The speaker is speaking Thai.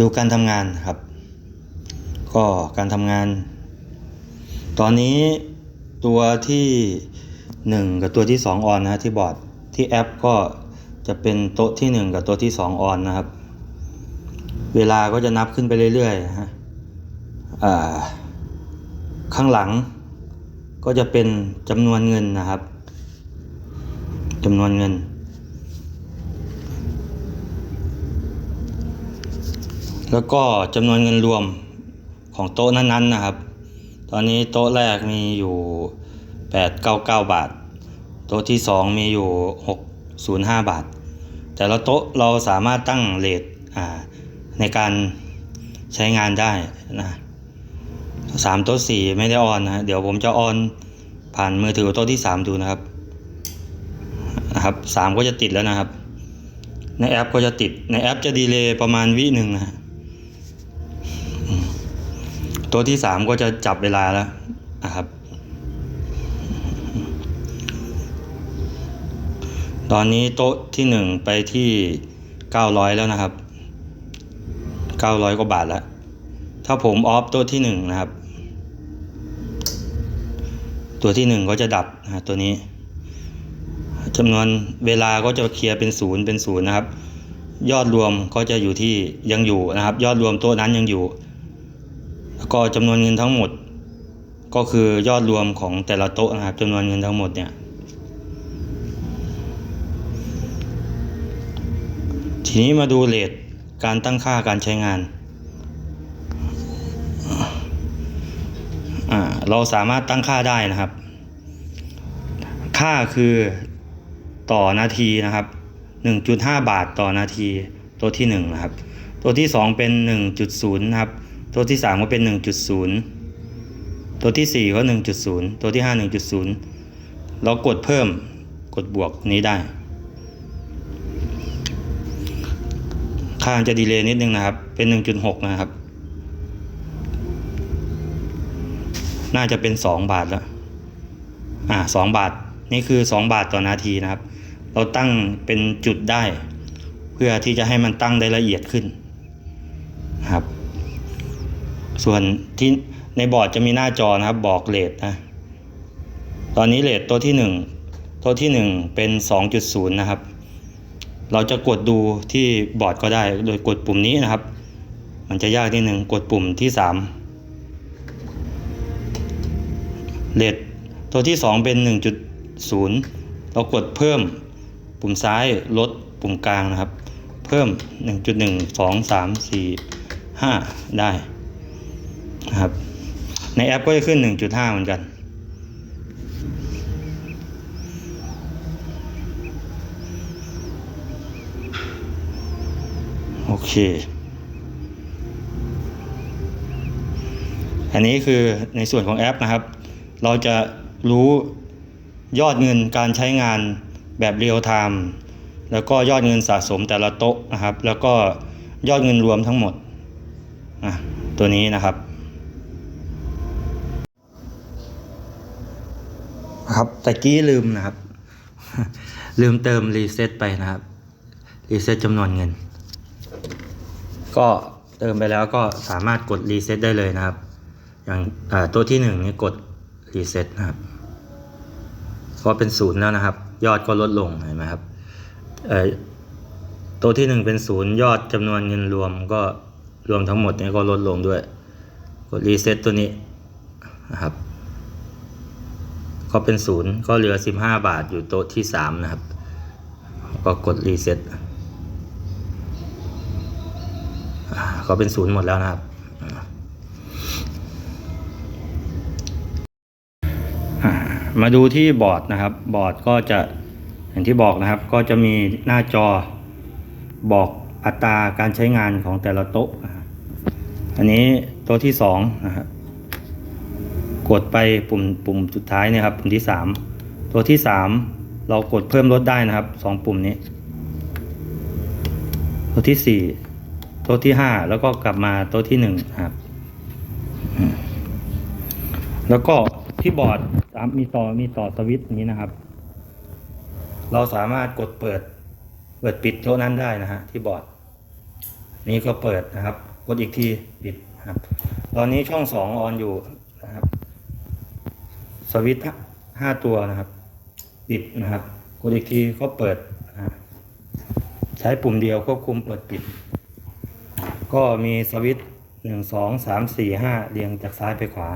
ดูการทำงานครับ ก็การทำงาน ตอนนี้ตัวที่หนึ่งกับตัวที่สองออนนะฮะที่บอร์ดที่แอปก็จะเป็นโต๊ะที่หนึ่งกับโต๊ะที่สองออนนะครับ เวลาก็จะนับขึ้นไปเรื่อยๆฮะข้างหลังก็จะเป็นจำนวนเงินนะครับจำนวนเงิน แล้วก็จำนวนเงินรวมของโต๊ะนั้นๆนะครับ ตอนนี้โต๊ะแรกมีอยู่ 899 บาท โต๊ะที่ 2 มีอยู่ 605 บาท แต่ละโต๊ะเราสามารถตั้งเลทในการใช้งานได้นะสามโต๊ะสี่ไม่ได้ออนนะเดี๋ยวผมจะออนผ่านมือถือโต๊ะที่สามดูนะครับนะครับสามก็จะติดแล้วนะครับ ในแอปก็จะติดในแอปจะดีเลย์ประมาณวิหนึ่งนะ ตัวที่สามก็จะจับเวลาแล้วนะครับ ตอนนี้โต๊ะที่หนึ่งไปที่เก้าร้อยแล้วนะครับเก้าร้อยกว่าบาทแล้ว ถ้าผมออฟโต๊ะที่หนึ่งนะครับ ตัวที่หนึ่งก็จะดับนะฮะตัวนี้จำนวนเวลาก็จะเคลียร์เป็นศูนย์เป็นศูนย์นะครับ ยอดรวมก็จะอยู่ที่ยังอยู่นะครับ ยอดรวมโต๊ะนั้นยังอยู่ แล้วก็จำนวนเงินทั้งหมด ก็คือยอดรวมของแต่ละโต๊ะนะครับจำนวนเงินทั้งหมดเนี่ยทีนี้มาดูเลทการตั้งค่าการใช้งานเราสามารถตั้งค่าได้นะครับ ค่าคือต่อนาทีนะครับ 1.5 บาทต่อนาทีตัวที่ 1 นะครับ ตัวที่ 2 เป็น 1.0 นะครับ ตัวที่3ก็เป็น 1.0 ตัวที่ 4 ก็ 1.0 ตัวที่ 5 1.0 เรากดเพิ่มกดบวกนี้ได้ ค่าจะดีเลย์นิดนึงนะครับ เป็น 1.6 นะครับ น่าจะเป็น 2 บาทแล้ว อ่า2บาท นี่คือ 2 บาทต่อนาทีนะครับ เราตั้งเป็นจุดได้ เพื่อที่จะให้มันตั้งได้ละเอียดขึ้นครับ ส่วนที่ในบอร์ดจะมีหน้าจอนะครับบอกเลทนะ ตอนนี้เลทตัวที่ 1 ตัวที่ 1 เป็น 2.0 นะครับ เราจะกดดูที่บอร์ดก็ได้โดยกดปุ่มนี้นะครับ มันจะยากนิดหนึ่งกดปุ่มที่ 3 เลทตัวที่ 2 เป็น 1.0 เรากดเพิ่มปุ่มซ้ายลดปุ่มกลางนะครับ เพิ่ม 1.1 2 3 4 5 ได้นะครับ ในแอปก็จะขึ้น 1.5 เหมือนกัน โอเค อันนี้คือในส่วนของแอปนะครับ เราจะรู้ยอดเงินการใช้งานแบบเรียลไทม์แล้วก็ยอดเงินสะสมแต่ละโต๊ะนะครับ แล้วก็ยอดเงินรวมทั้งหมดตัวนี้นะครับ ครับตะกี้ลืมนะครับ ลืมเติมรีเซ็ตไปนะครับรีเซ็ตจำนวนเงิน ก็เติมไปแล้วก็สามารถกดรีเซ็ตได้เลยนะครับ อย่างตัวที่หนึ่งนี่กดรีเซ็ตนะครับก็เป็นศูนย์แล้วนะครับ ยอดก็ลดลงเห็นไหมครับตัวที่หนึ่งเป็นศูนย์ยอดจำนวนเงินรวมก็รวมทั้งหมดนี่ก็ลดลงด้วย กดรีเซ็ตตัวนี้นะครับ ก็เป็นศูนย์ก็เหลือสิบาทอยู่โต๊ะที่สามนะครับ ก็กดรีเซ็ตก็เป็นศูนย์หมดแล้วนะครับมาดูที่บอร์ดนะครับ บอร์ดก็จะอย่างที่บอกนะครับ ก็จะมีหน้าจอบอกอัตราการใช้งานของแต่ละโต๊ะนะฮะอันนี้โต๊ะที่สองนะครับ กดไปปุ่มปุ่มสุดท้ายเนี่ยครับปุ่มที่สามตัวที่สามเรากดเพิ่มลดได้นะครับสองปุ่มนี้ ตัวที่สี่ต๊ะที่ห้าแล้วก็กลับมาต๊ะที่หนึ่งครับแล้วก็ที่บอร์ดมีต่อมีต่อสวิตช์นี้นะครับ เราสามารถกดเปิด เปิดปิดโต๊ะนั้นได้นะฮะที่บอร์ด นี่ก็เปิดนะครับ กดอีกทีปิดครับ ตอนนี้ช่องสองออนอยู่ วิตห้าตัวนะครับปิดนะครับกดอีกทีก็เปิดนะใช้ปุ่มเดียวควบคุมเปิดปิด ก็มีสวิตหนึ่งสองสามสี่ห้าเรียงจากซ้ายไปขวา